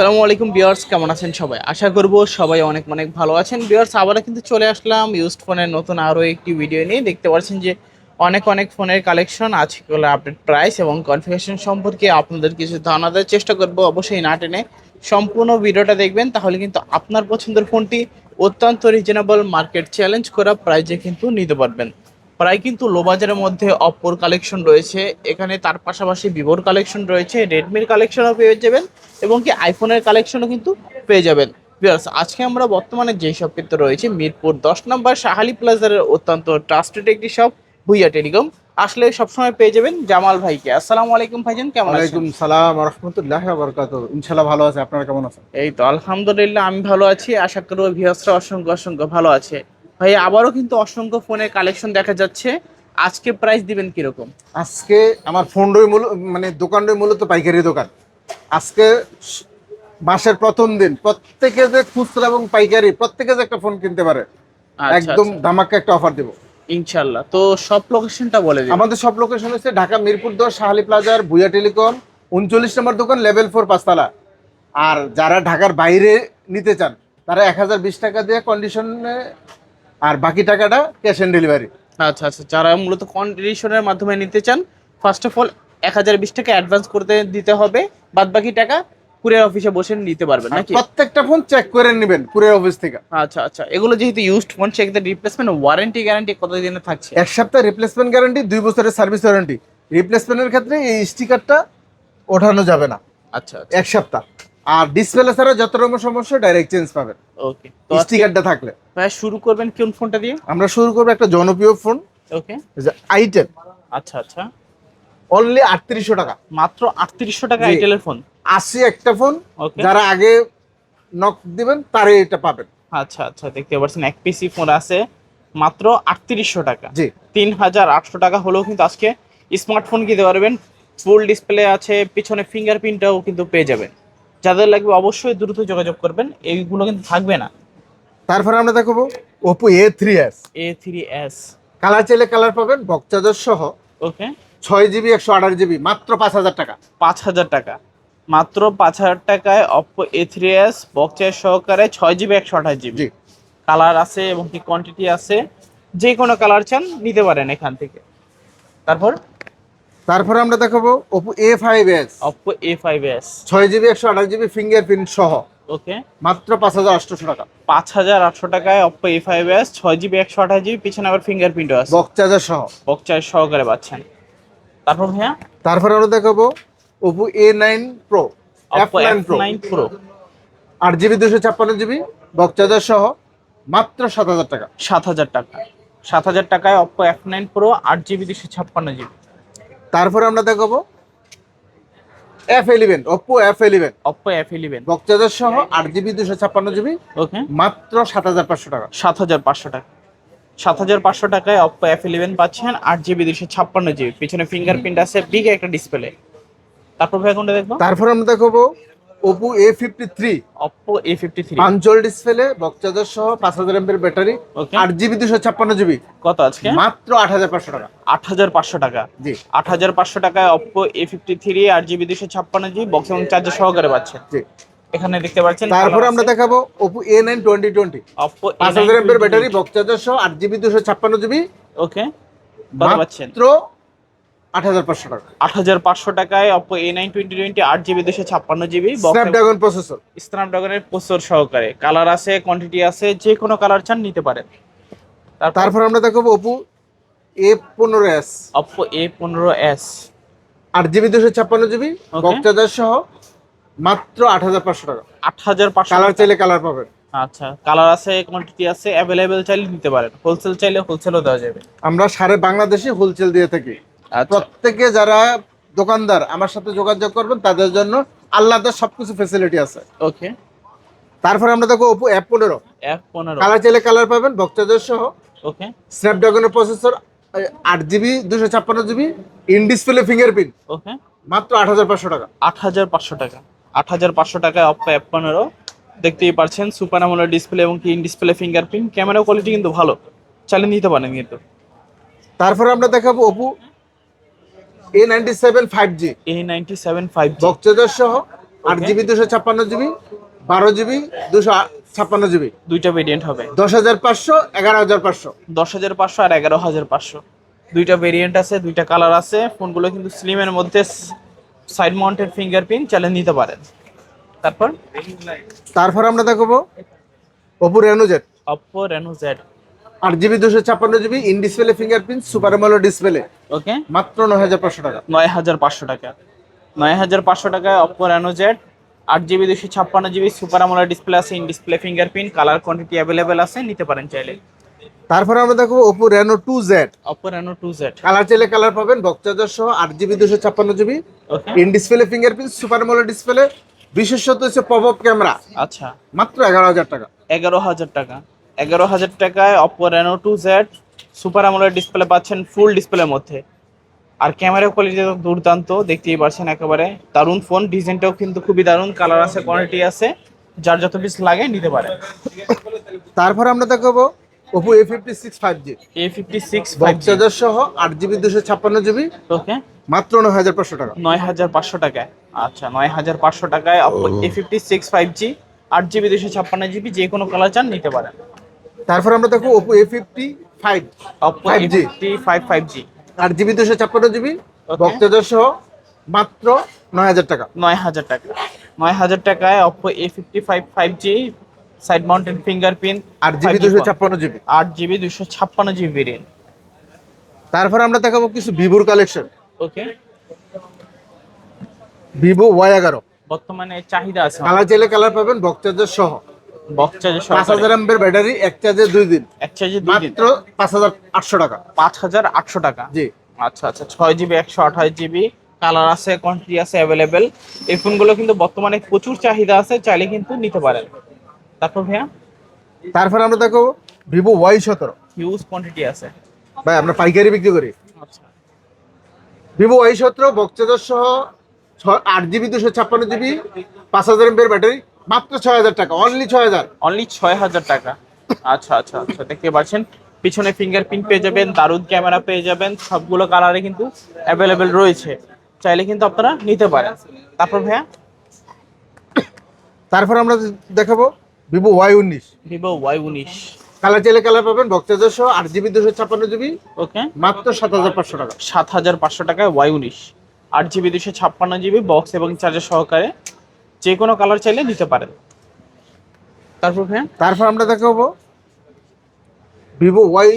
সালামু আলাইকুম বিয়ার্স কেমন আছেন সবাই? আশা করব সবাই অনেক অনেক ভালো আছেন। বিয়ার্স আবারও কিন্তু চলে আসলাম ইউজড ফোনের নতুন আরও একটি ভিডিও নিয়ে। দেখতে পাচ্ছেন যে অনেক অনেক ফোনের কালেকশন আজকাল আপডেট প্রাইস এবং কনফিগারেশন সম্পর্কে আপনাদের কিছু ধারণা দেওয়ার চেষ্টা করব। অবশ্যই না টেনে সম্পূর্ণ ভিডিওটা দেখবেন, তাহলে কিন্তু আপনার পছন্দের ফোনটি অত্যন্ত রিজনেবল মার্কেট চ্যালেঞ্জ করা প্রাইজে কিন্তু নিতে পারবেন। প্রায় কিন্তু লো বাজারের মধ্যে অপ্পোর কালেকশন রয়েছে। এখানে তার পাশাপাশি ভিভোর কালেকশন রয়েছে রেডমির কালেকশনও পেয়ে যাবেন এবং কি আইফোনের কালেকশনও কিন্তু পেয়ে যাবেন। বিয়ার্স আজকে আমরা বর্তমানে যেই শপ কিন্তু রয়েছে মিরপুর দশ নম্বর শাহালি প্লাজারের অত্যন্ত ট্রাস্টেড একটি শপ ভুইয়া টেলিকম। আসলে সবসময় পেয়ে যাবেন জামাল ভাইকে। আসসালামু আলাইকুম ভাইজান কেমন আছেন? ওয়ালাইকুম সালাম রহমতুল্লাহ বরকাত ইনশাল্লাহ ভালো আছে আপনারা কেমন আছেন? এই তো আলহামদুলিল্লাহ আমি ভালো আছি। আশা করব ভিউয়ার্সরা অসংখ্য অসংখ্য ভালো আছে। ভাই আবারও কিন্তু অসংখ্য ফোনের কালেকশন দেখা যাচ্ছে। আজকে প্রাইস দিবেন কীরকম? আজকে আমার ফোনডই মূল মানে দোকানটাই মূলত পাইকারি দোকান। আজকে মাসের প্রথম দিন প্রত্যেকে যে খুচরা এবং পাইকারি প্রত্যেকে যে একটা ফোন কিনতে পারে আচ্ছা, একদম আচ্ছা। ধামাকা একটা অফার দেবো। ইনশাল্লাহ তো সব লোকেশনটা বলে দিন আমাদের সব লোকেশন হচ্ছে ঢাকা মিরপুর দশ শাহালি প্লাজার ভুয়া টেলিকম উনচল্লিশ নম্বর দোকান লেভেল ফোর পাঁচতলা। আর যারা ঢাকার বাইরে নিতে চান তারা এক হাজার বিশ টাকা দিয়ে কন্ডিশনে আর বাকি টাকাটা ক্যাশ অন ডেলিভারি আচ্ছা আচ্ছা যারা মূলত কন্ডিশনের মাধ্যমে নিতে চান ফার্স্ট অফ অল এক হাজার বিশ টাকা অ্যাডভান্স করতে দিতে হবে বাদ বাকি টাকা কুরিয়ার অফিসে বসে নিতে পারবেন নাকি? প্রত্যেকটা ফোন চেক করে নেবেন কুরিয়ার অফিস থেকে। আচ্ছা আচ্ছা এগুলো যেহেতু ইউজড ফোন সেক্ষেত্রে রিপ্লেসমেন্ট ওয়ারেন্টি গ্যারান্টি কতদিনে থাকছে? এক সপ্তাহ রিপ্লেসমেন্ট গ্যারান্টি দুই বছরের সার্ভিস ওয়ারেন্টি রিপ্লেসমেন্টের ক্ষেত্রে এই স্টিকারটা ওঠানো যাবে না। আচ্ছা আচ্ছা। এক সপ্তাহ। আর ডিসপ্লে ছাড়া যত রকম সমস্যা ডাইরেক্ট চেঞ্জ পাবেন। ওকে তো স্টিকারটা থাকলে। ভাই শুরু করবেন কোন ফোনটা দিয়ে? আমরা শুরু করব একটা জনপ্রিয় ফোন ওকে আইটেল আচ্ছা আচ্ছা। অনলি আটত্রিশশো টাকা। মাত্র আটত্রিশশো টাকা জি। আইটেলের ফোন আশি একটা ফোন যারা আগে নক দিবেন তারে এটা পাবেন। আচ্ছা আচ্ছা দেখতে পাচ্ছেন এক পিসি ফোন আছে মাত্র আটত্রিশশো টাকা। জি। তিন হাজার আটশো টাকা হলেও কিন্তু আজকে স্মার্টফোন কিনতে পারবেন। ফুল ডিসপ্লে আছে পিছনে ফিঙ্গারপ্রিন্টটাও কিন্তু পেয়ে যাবেন। যাদের লাগবে অবশ্যই দ্রুত যোগাযোগ করবেন। এইগুলো কিন্তু থাকবে না। তারপরে আমরা দেখাবো Oppo A three S A three S colour চাইলে কালার পাবেন বক্সাজার সহ। ওকে ছয় জিবি একশো আঠাশ জিবি মাত্র পাঁচ হাজার টাকা। পাঁচ হাজার টাকা। মাত্র পাঁচ হাজার টাকায় অপো এ থ্রি এস বক্সের সহকারে ছয় জিবি একশো আঠাশ জিবি জি। কালার আছে এবং কি কোয়ান্টিটি আছে যে কোনো কালার চান নিতে পারেন এখান থেকে। তারপর তারপরে আমরা দেখাবো Oppo A5s Oppo A5s 6GB 128GB fingerprint সহ। ওকে মাত্র 5800 টাকা। 5800 টাকায় Oppo A5s 6GB 128GB পিছনে আবার ফিঙ্গারপ্রিন্টও আছে। বক্স চার্জার সহ। বক্স সহকারে পাচ্ছেন। তারপর ভাইয়া? তারপরে আমরা দেখাবো Oppo A9 Pro আট Pro 8GB 256GB box charger সহ। মাত্র 7000 টাকা। 7000 টাকা। 7000 টাকায় Oppo GB Pro 8GB 256GB তারপরে আমরা দেখাবো F eleven Oppo F eleven Oppo F eleven box সহ আট জিবি দুশো ছাপ্পান্ন জিবি ওকে মাত্র সাত হাজার পাঁচশো টাকা। সাত হাজার পাঁচশো টাকা। সাত হাজার পাঁচশো টাকায় অপো এফ ইলেভেন পাচ্ছেন আট জিবি দুশো ছাপ্পান্ন জিবি পিছনে ফিঙ্গারপ্রিন্ট আছে বিগ একটা ডিসপ্লে তারপর ভাই কোনটা দেখব? তারপর আমরা দেখাবো Oppo A fifty three Oppo A fifty three punch hole display box charger সহ পাঁচ হাজার এমপের ব্যাটারি আট জিবি দুশো ছাপ্পান্ন জিবি কত আজকে? মাত্র আট হাজার পাঁচশো টাকা। আট হাজার পাঁচশো টাকা। জি। আট হাজার পাঁচশো টাকায় অপো এ ফিফটি থ্রি আট জিবি দুশো ছাপ্পান্ন জিবি বক্স এবং চার্জার সহকারে পাচ্ছেন জি। এখানে দেখতে পাচ্ছেন তারপরে আমরা দেখাবো Oppo A nine twenty twenty Oppo পাঁচ হাজার এমপের ব্যাটারি বক্স চার্জার সহ আট জিবি দুশো ছাপ্পান্ন জিবি ওকে পাচ্ছেন মাত্র আট হাজার পাঁচশো টাকা। আট হাজার পাঁচশো টাকায় Oppo A nine twenty twenty আট জিবি দুশো ছাপ্পান্ন জিবি স্ন্যাপড্রাগন প্রসেসর স্ন্যাপড্রাগনের প্রসেসর সহকারে। কালার আছে কোয়ান্টিটি আছে যে কোনো কালার চান নিতে পারেন। তারপর আমরা দেখাবো ওপো এ পনেরো এস অপো এ পনেরো এস আট জিবি দুশো ছাপ্পান্ন জিবি. সহ মাত্র আট হাজার পাঁচশো টাকা। আট হাজার পাঁচশো কালার চাইলে কালার পাবেন। আচ্ছা কালার আছে কোয়ান্টিটি আছে অ্যাভেলেবেল চাইলে নিতে পারেন। হোলসেল চাইলে হোলসেলও দেওয়া যাবে। আমরা সারে বাংলাদেশে হোলসেল দিয়ে থাকি। প্রত্যেকে যারা দোকানদার আমার সাথে যোগাযোগ করবেন তাদের জন্য আল্লাহদের সবকিছু ফেসিলিটি আছে। ওকে। তারপরে আমরা দেখো ওপো অ্যাপ পনেরো। এফ পনেরো। কালার চাইলে কালার পাবেন চার্জার সহ। ওকে। স্ন্যাপড্রাগনের প্রসেসর আট জিবি দুশো ছাপ্পান্ন GB in display fingerprint okay. মাত্র আট হাজার পাঁচশো টাকা। আট হাজার পাঁচশো টাকা। আট হাজার পাঁচশো টাকায় অপ্পো এফ পনেরো। দেখতেই পারছেন সুপার আমলের ডিসপ্লে এবং in display fingerprint camera quality কিন্তু ভালো। চালিয়ে নিতে পারেন কিন্তু। তারপরে আমরা দেখাবো Oppo A ninety seven five G A ninety seven five সহ আট জিবি দুশো ছাপ্পান্ন জিবি বারো জিবি দুশো ছাপ্পান্ন জিবি। দুইটা ভেরিয়েন্ট হবে। দশ হাজার পাঁচশো এগারো হাজার পাঁচশো। দশ হাজার পাঁচশো আর এগারো হাজার পাঁচশো। দুইটা ভেরিয়েন্ট আছে দুইটা কালার আছে। ফোনগুলো কিন্তু স্লিমের মধ্যে সাইড মাউন্টেড ফিঙ্গারপ্রিন্ট চ্যালেঞ্জ নিতে পারেন। তারপর? তারপর আমরা দেখাবো Oppo Reno Z Oppo Reno Z আট জিবি দুশো ছাপ্পান্ন GB in display fingerprint super AMOLED display. Okay. মাত্র নয় হাজার পাঁচশো টাকা। নয় হাজার পাঁচশো টাকা। নয় হাজার পাঁচশো টাকায় অপো রেনো জেড আট জিবি দুশো ছাপ্পান্ন জিবি সুপার আমোলা ডিসপ্লে আছে in display fingerprint colour quantity available আছে নিতে পারেন চাইলে। তারপর আমরা দেখব Oppo Reno two Z Oppo Reno two Z colour চাইলে কালার পাবেন বক্সাজার সহ আট জিবি দুশো ছাপ্পান্ন GB in display fingerprint super AMOLED display. বিশেষত হচ্ছে পপ আপ ক্যামেরা আচ্ছা। মাত্র এগারো হাজার টাকা। এগারো হাজার টাকা। এগারো হাজার টাকায় Oppo Reno two Z super AMOLED display পাচ্ছেন ফুল ডিসপ্লের মধ্যে। আর ক্যামেরা কোয়ালিটি তো দুর্দান্ত দেখতেই পারছেন একেবারে। দারুণ ফোন ডিজাইনটাও কিন্তু খুবই দারুণ কালার আছে কোয়ালিটি আছে। যার যত পিস লাগে নিতে পারেন তারপর আমরা দেখাবো Oppo A fifty six five G A fifty six five box charger সহ আট জিবি দুশো ছাপ্পান্ন জিবি। ওকে। মাত্র নয় হাজার পাঁচশো টাকা। নয় হাজার পাঁচশো টাকায়। আচ্ছা নয় হাজার পাঁচশো টাকায় A fifty six five G আট জিবি দুশো ছাপ্পান্ন জিবি যে কোনো কালার চান নিতে পারেন। তারপর আমরা দেখব Oppo A fifty five 5G fifty five five G আট জিবি দুশো ছাপ্পান্ন জিবি. বক্সাজার সহ মাত্র নয় হাজার টাকা। নয় হাজার টাকা। নয় হাজার টাকায় Oppo A fifty five five G side mounted fingerprint আট জিবি দুশো ছাপ্পান্ন জিবি আট জিবি দুশো ছাপ্পান্ন জিবি ভেরিয়েন্ট তারপর আমরা দেখাবো কিছু ভিভোর কালেকশন ওকে ভিভো ওয়াই এগারো। বর্তমানে চাহিদা আছে। কালার চাইলে কালার পাবেন বক্সাজার সহ। পাঁচ হাজার এমবের ব্যাটারি এক চার্জে দুই দিন। এক চার্জে দুই দিন। মাত্র পাঁচ হাজার আটশো টাকা। পাঁচ হাজার আটশো টাকা? জি। আচ্ছা আচ্ছা ছয় জিবি একশো আঠাশ জিবি কালার আছে কোয়ান্টিটি আছে অ্যাভেলেবেল এই ফোনগুলো কিন্তু বর্তমানে প্রচুর চাহিদা আছে চাইলে কিন্তু নিতে পারেন। তারপর ভাইয়া? তারপর আমরা দেখো ভিভো ওয়াই সতেরো। হিউজ কোয়ান্টিটি আছে। ভাই আমরা পাইকারি বিক্রি করি। আচ্ছা। ভিভো ওয়াই সতেরো বক্সাজার সহ আট জিবি দুশো ছাপ্পান্ন জিবি পাঁচ হাজার ব্যাটারি মাত্র ছয় হাজার টাকা অনলি ছয় হাজার অনলি ছয় হাজার টাকা। আচ্ছা আচ্ছা আচ্ছা দেখতে পাচ্ছেন। পিছনে ফিঙ্গারপ্রিন্ট পেয়ে যাবেন দারুদ ক্যামেরা পেয়ে যাবেন। সবগুলো কালারে কিন্তু অ্যাভেলেবেল রয়েছে। চাইলে কিন্তু আপনারা নিতে পারেন। তারপর ভাইয়া? তারপর আমরা দেখাবো ভিভো ওয়াই উনিশ। ভিভো ওয়াই উনিশ। কালার চাইলে কালার পাবেন সহ আট জিবি দুশো ছাপ্পান্ন জিবি ওকে মাত্র সাত হাজার পাঁচশো টাকা। সাত হাজার পাঁচশো টাকায় ওয়াই উনিশ। আট জিবি দুশো ছাপ্পান্ন জিবি বক্স এবং চার্জার সহকারে যে কোনো কালার চাইলে নিতে পারেন। তারপর হ্যাঁ তারপর আমরা দেখাবো Vivo Y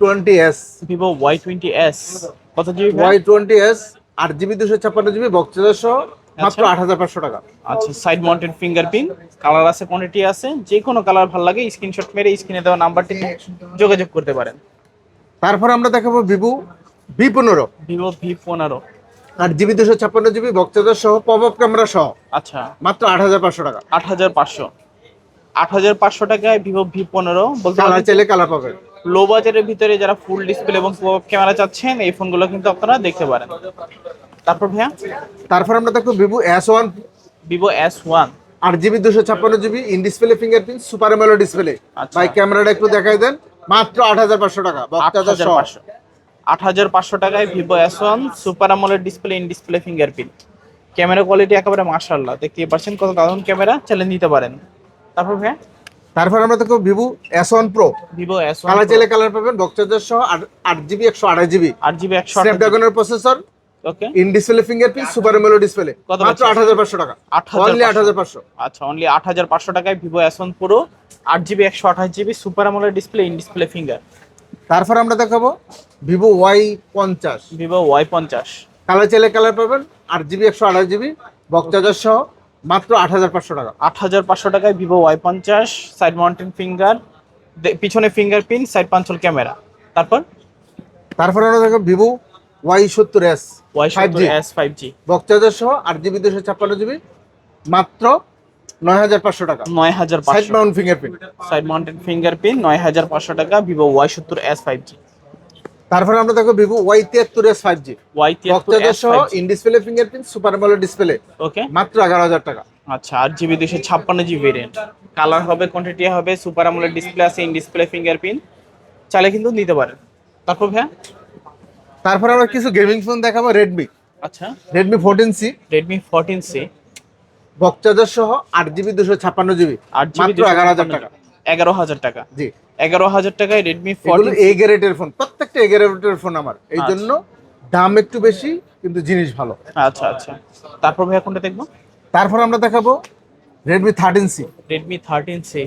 twenty S Vivo Y twenty S কত জিবি ওয়াই টোয়েন্টি এস আট জিবি দুশো ছাপ্পান্ন জিবি বক্সাজার সহ মাত্র আচ্ছা। আট হাজার পাঁচশো টাকা। আচ্ছা সাইড মাউন্টেড ফিঙ্গারপ্রিন্ট কালার আছে কোয়ান্টিটি আছে যে কোনো কালার ভালো লাগে স্ক্রিনশট মেরে স্ক্রিনে দেওয়া নাম্বারটিতে যোগাযোগ করতে পারেন। তারপর আমরা দেখাবো ভিভো ভি পনেরো। ভিভো ভি পনেরো। আট জিবি দুশো ছাপ্পান্ন জিবি বক্সাজার সহ পপ আপ ক্যামেরা সহ। আচ্ছা। মাত্র আট হাজার পাঁচশো টাকা। আট হাজার পাঁচশো। আট হাজার পাঁচশো টাকায় ভিভো ভি পনেরো। বলতে কালার চাইলে কালার পাবেন। লো বাজারের ভিতরে যারা ফুল ডিসপ্লে এবং ক্যামেরা চাচ্ছেন এই ফোনগুলো কিন্তু আপনারা দেখতে পারেন। তারপর ভাইয়া? তারপর আমরা দেখব Vivo S one Vivo S one আট জিবি দুশো ছাপ্পান্ন GB in display fingerprint super AMOLED display. ভাই ক্যামেরাটা একটু দেখাই দেন। মাত্র আট হাজার পাঁচশো টাকা হাজার সহ আট হাজার পাঁচশো টাকায় Vivo S one super AMOLED display in display fingerprint. Camera quality একেবারে মার্শাল্লাহ দেখতেই পাচ্ছেন কত দারুণ ক্যামেরা চালিয়ে নিতে পারেন। তারপর ভাইয়া? তারপর আমরা দেখব Vivo S one pro Vivo S colour চাইলে কালার পাবেন বক্সাজার সহ আট- জিবি একশো আড়াই জিবি আট জিবি একশো স্ন্যাপড্রাগনের processor okay in display fingerprint super AMOLED display কত মাত্র পাচ্ছেন? আট হাজার পাঁচশো টাকা। 8,500 অনলি আট হাজার পাঁচশো। আচ্ছা অনলি আট হাজার পাঁচশো টাকায় ভিভো ওয়ান প্রো আট জিবি একশো আঠাশ GB super AMOLED display in display finger তারপর আমরা দেখাবো ভিভো ওয়াই পঞ্চাশ। ভিভো ওয়াই পঞ্চাশ। কালার চাইলে কালার পাবেন আট জিবি একশো আঠাশ জিবি বক্সাজার সহ মাত্র আট হাজার পাঁচশো টাকা। আট হাজার পাঁচশো টাকায় ভিভো ওয়াই পঞ্চাশ সাইড মাউন্টেন ফিঙ্গার পিছনে fingerprint side punch hole camera তারপর? তারপর আমরা দেখো ভিভো ওয়াই সত্তর S Y five G S five G box charger সহ আট জিবি দুশো ছাপ্পান্ন জিবি মাত্র নয় হাজার পাঁচশো টাকা। Side mount fingerprint side fingerprint নয় হাজার পাঁচশো টাকা ভিভো তারপর আমরা দেখো ভিভো সহ in display fingerprint super display okay মাত্র এগারো হাজার টাকা। আচ্ছা জিবি দুশো ছাপ্পান্ন জিবি ভেরিয়েন্ট কালার হবে কোয়ান্টিটি হবে সুপার ডিসপ্লে আছে ইন ডিসপ্লে ফিঙ্গারপ্রিন্ট চাইলে কিন্তু নিতে পারেন। তারপর ভাইয়া? তারপর আমরা কিছু গেমিং ফোন দেখাবো রেডমি আচ্ছা। Redmi fourteen C Redmi fourteen C box charger সহ আট জিবি দুশো ছাপ্পান্ন জিবি আট জিবি মাত্র এগারো হাজার টাকা। এগারো হাজার টাকা। জি। এগারো হাজার টাকায় রেডমি এ গ্রেডের ফোন প্রত্যেকটা এ গ্রেডের ফোন আমার। এই আচ্ছা। জন্য দাম একটু বেশি কিন্তু জিনিস ভালো। আচ্ছা আচ্ছা। তারপর ভাইয়া কোনটা দেখব? তারপর আমরা দেখাবো Redmi thirteen C Redmi thirteen C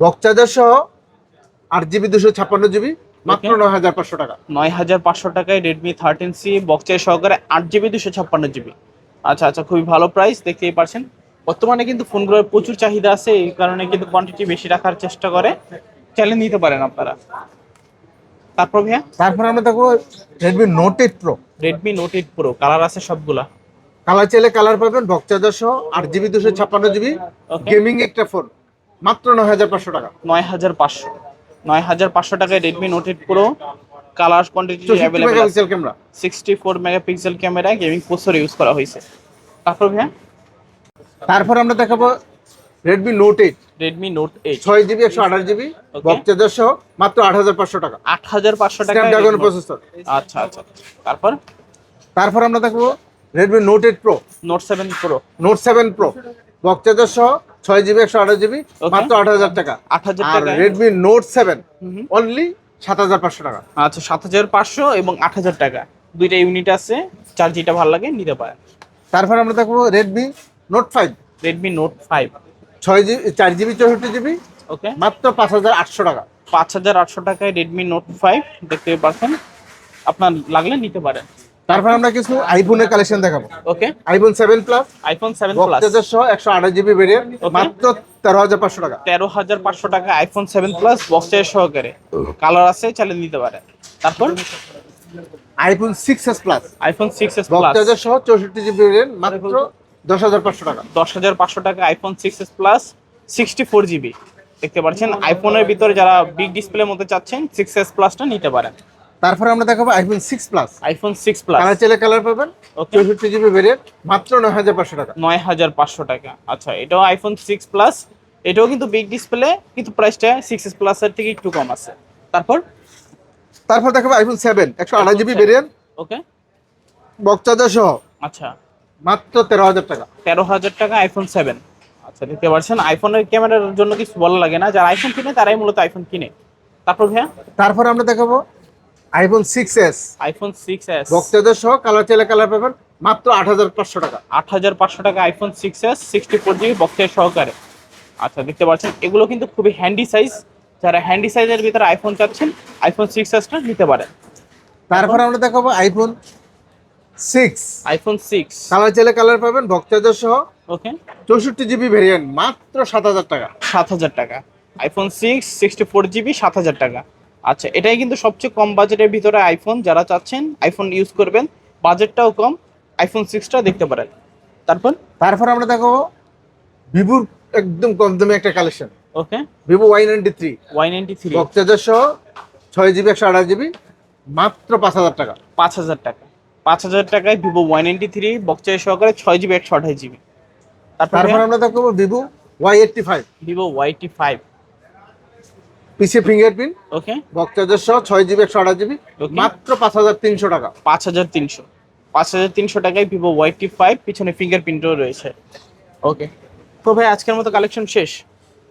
box charger সহ আট জিবি দুশো ছাপ্পান্ন জিবি মাত্র নয় হাজার পাঁচশো টাকা। নয় হাজার পাঁচশো টাকায় রেডমি থার্টিন সি বক্সের সহকারে আট জিবি দুশো ছাপ্পান্ন জিবি। আচ্ছা আচ্ছা খুবই ভালো প্রাইস দেখতেই পারছেন। বর্তমানে কিন্তু ফোনগুলোর প্রচুর চাহিদা আছে এই কারণে কিন্তু কোয়ান্টিটি বেশি রাখার চেষ্টা করে। চ্যালেঞ্জ নিতে পারেন আপনারা। তারপর ভাইয়া? তারপর আমরা দেখব Redmi note eight pro Redmi note eight pro colour আছে সবগুলা। কালার চাইলে কালার পাবেন বক্সাজার সহ আট জিবি দুশো ছাপ্পান্ন জিবি. গেমিং একটা ফোন মাত্র নয় হাজার পাঁচশো টাকা। নয় হাজার পাঁচশো। নয় হাজার পাঁচশো টাকায় Redmi note eight pro colour quantity আছে megapixel camera sixty four megapixel camera gaming processor use করা হয়েছে। তারপর ভাইয়া? তারপর আমরা দেখাবো Redmi note eight Redmi note eight ছয় জিবি একশো আঠাশ জিবি Okay. বক্সাজার সহ মাত্র আট হাজার পাঁচশো টাকা। আট হাজার পাঁচশো টাকা স্ন্যাপড্রাগন প্রসেসর আচ্ছা আচ্ছা। তারপর? তারপর আমরা দেখব Redmi note eight pro note seven pro note seven pro বক্সাজার সহ ছয় জিবি একশো আঠাশ জিবি মাত্র আট হাজার টাকা। আট হাজার আর টাকা রেডমি নোট সেভেন। অনলি সাত হাজার পাঁচশো টাকা। আচ্ছা সাত হাজার পাঁচশো এবং আট হাজার টাকা। দুইটা ইউনিট আছে চার যেটা ভালো লাগে নিতে পারেন। তারপর আমরা দেখব Redmi note five Redmi note five ছয় জিবি চার জিবি চৌষট্টি জিবি ওকে মাত্র পাঁচ হাজার আটশো টাকা। পাঁচ হাজার আটশো টাকায় রেডমি নোট ফাইভ দেখতে পাচ্ছেন। আপনার লাগলে নিতে পারেন। তারপর আমরা কিছু আইফোনের কালেকশন দেখাবো। Okay iPhone seven plus iPhone seven plus বক্সাজার সহ একশো আঠাশ জিবি ভেরিয়েন্ট মাত্র তেরো হাজার পাঁচশো টাকা। তেরো হাজার পাঁচশো টাকা আইফোন সেভেন প্লাস বক্সের সহকারে। কালার আছে চালিয়ে নিতে পারেন তারপর? IPhone six S plus iPhone six S plus বক্সাজার সহ চৌষট্টি জিবি ভেরিয়েন্ট মাত্র দশ হাজার পাঁচশো টাকা। দশ হাজার পাঁচশো টাকা iPhone six S plus sixty four GB দেখতে পাচ্ছেন আইফোনের ভিতরে যারা বিগ ডিসপ্লের মধ্যে চাচ্ছেন সিক্স এস প্লাসটা নিতে পারেন। তারপর আমরা দেখাবো iPhone six plus iPhone six plus colour চাইলে কালার পাবেন চৌষট্টি জিবি ভেরিয়েন্ট মাত্র নয় হাজার পাঁচশো টাকা। নয় হাজার পাঁচশো টাকা। আচ্ছা এটাও আইফোন সিক্স প্লাস এটাও কিন্তু বিগ ডিসপ্লে কিন্তু প্রাইসটা সিক্স এস প্লাসের থেকে একটু কম আছে। তারপর? তারপর দেখাবো আইফোন সেভেন একশো আঠাশ জিবি 7 ভেরিয়েন্ট ওকে বক্সাজার সহ। আচ্ছা। মাত্র তেরো হাজার টাকা। তেরো হাজার টাকা আইফোন সেভেন আচ্ছা দেখতে পারছেন আইফোনের ক্যামেরার জন্য কিছু বলা লাগে না। যারা আইফোন কিনে তারাই মূলত আইফোন কিনে। তারপর ভাইয়া? তারপর আমরা দেখাবো iPhone six S iPhone six S বক্সাজার সহ কালার চাইলে কালার পাবেন মাত্র আট হাজার পাঁচশো টাকা। আট হাজার পাঁচশো টাকা iPhone six S sixty four GB বক্সের সহকারে। আচ্ছা দেখতে পাচ্ছেন এগুলো কিন্তু খুবই হ্যান্ডি সাইজ যারা হ্যান্ডি সাইজের ভিতরে আইফোন চাচ্ছেন আইফোন সিক্স এসটা নিতে পারেন। তারপর আমরা দেখাবো iPhone six iPhone six colour চাইলে কালার পাবেন বক্সাজার সহ। ওকে। চৌষট্টি জিবি ভেরিয়েন্ট মাত্র সাত হাজার টাকা। সাত হাজার টাকা। IPhone six sixty four GB সাত হাজার টাকা। আচ্ছা এটাই কিন্তু সবচেয়ে কম বাজেটের ভিতরে আইফোন যারা চাচ্ছেন আইফোন ইউজ করবেন। বাজেটটাও কম আইফোন সিক্সটা দেখতে পারেন। তারপর? তারপর আমরা দেখাবো ভিভোর একদম কম দামে একটা collection okay. Vivo Y ninety three Y ninety three বক্সাজার সহ ছয় জিবি একশো আঠাশ জিবি মাত্র পাঁচ হাজার টাকা। পাঁচ হাজার টাকা। পাঁচ হাজার টাকায় ভিভো ওয়াই নাইনটি থ্রি বক্সের সহকারে ছয় জিবি একশো আঠাশ জিবি তারপর তারপর আমরা দেখাবো Vivo Y eighty five Vivo ওয়াইটি ফাইভ পিসি ফিঙ্গারপ্রিন্ট ওকে বক্সাজার সহ ছয় জিবি একশো আঠাশ জিবি মাত্র পাঁচ হাজার তিনশো টাকা। পাঁচ হাজার তিনশো। পাঁচ হাজার তিনশো টাকায় ভিভো ওয়াইটি ফাইভ পিছনে ফিঙ্গারপ্রিন্টও রয়েছে। ওকে তো ভাই আজকের মতো কালেকশন শেষ?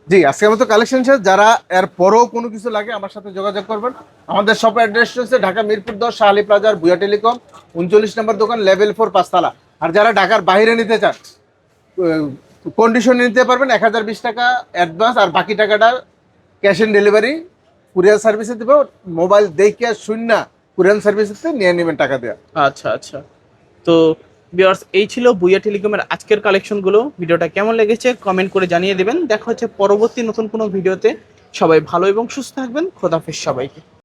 জি আজকে মতো কালেকশন শেষ। যারা এর পরেও কোনো কিছু লাগে আমার সাথে যোগাযোগ করবেন। আমাদের শপ অ্যাড্রেস হচ্ছে ঢাকা মিরপুর দশ শাহালি প্লাজার বুয়া টেলিকম উনচল্লিশ নম্বর দোকান লেভেল ফোর পাঁচতলা। আর যারা ঢাকার বাইরে নিতে চান কন্ডিশন নিতে পারবেন এক হাজার বিশ টাকা অ্যাডভান্স আর বাকি টাকাটা ক্যাশ অন ডেলিভারি, কুরিয়ার সার্ভিসে দেবে, মোবাইল দেখে শূন্য কুরিয়ার সার্ভিসে নিয়ে নেবেন টাকা দেওয়া আচ্ছা আচ্ছা। তো ভিউয়ার্স এই ছিল বুয়া টেলিকমের আজকের কালেকশনগুলো। ভিডিওটা কেমন লেগেছে কমেন্ট করে জানিয়ে দেবেন। দেখা হচ্ছে পরবর্তী নতুন কোনো ভিডিওতে। সবাই ভালো এবং সুস্থ থাকবেন। খোদাফিস সবাইকে।